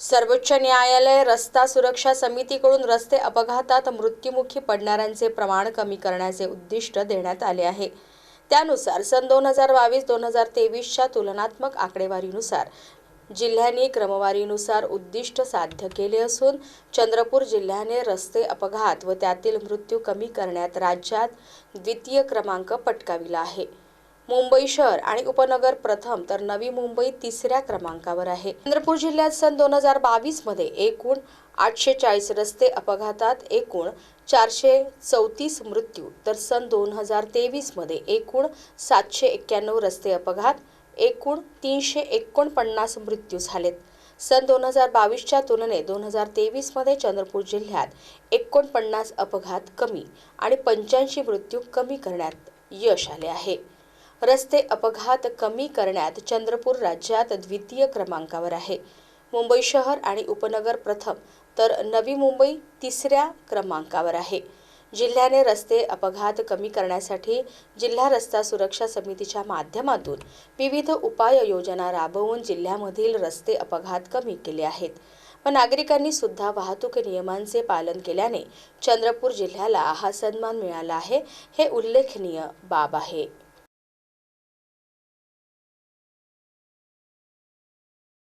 सर्वोच्च न्यायालय रस्ता सुरक्षा समितीकडून रस्ते अपघातात मृत्युमुखी पडणाऱ्यांचे प्रमाण कमी करण्याचे उद्दिष्ट देण्यात आले आहे. त्यानुसार सन दोन हजार बावीस दोन हजार तेवीसच्या तुलनात्मक आकडेवारीनुसार जिल्ह्यांनी क्रमवारीनुसार उद्दिष्ट साध्य केले असून चंद्रपूर जिल्ह्याने रस्ते अपघात व त्यातील मृत्यू कमी करण्यात राज्यात द्वितीय क्रमांक पटकाविला आहे. मुंबई शहर आणि उपनगर प्रथम तर नवी मुंबई तिसऱ्या क्रमांकावर आहे. चंद्रपूर जिल्ह्यात सन दोन हजार बावीसमध्ये एकूण आठशे चाळीस रस्ते अपघातात एकूण चारशे चौतीस मृत्यू तर सन दोन हजार तेवीसमध्ये एकूण सातशे एक्क्याण्णव रस्ते अपघात एकूण तीनशे एकोणपन्नास मृत्यू झालेत. सन दोन हजार बावीसच्या तुलनेत दोन हजार तेवीसमध्ये चंद्रपूर जिल्ह्यात एकोणपन्नास अपघात कमी आणि पंच्याऐंशी मृत्यू कमी करण्यात यश आले आहे. रस्ते अपघात कमी करण्यात चंद्रपूर राज्यात द्वितीय क्रमांकावर आहे. मुंबई शहर आणि उपनगर प्रथम तर नवी मुंबई तिसऱ्या क्रमांकावर आहे. जिल्ह्याने रस्ते अपघात कमी करण्यासाठी जिल्हा रस्ता सुरक्षा समितीच्या माध्यमातून विविध उपाययोजना राबवून जिल्ह्यामधील रस्ते अपघात कमी केले आहेत. व नागरिकांनी सुद्धा वाहतूक नियमांचे पालन केल्याने चंद्रपूर जिल्ह्याला हा सन्मान मिळाला आहे हे उल्लेखनीय बाब आहे.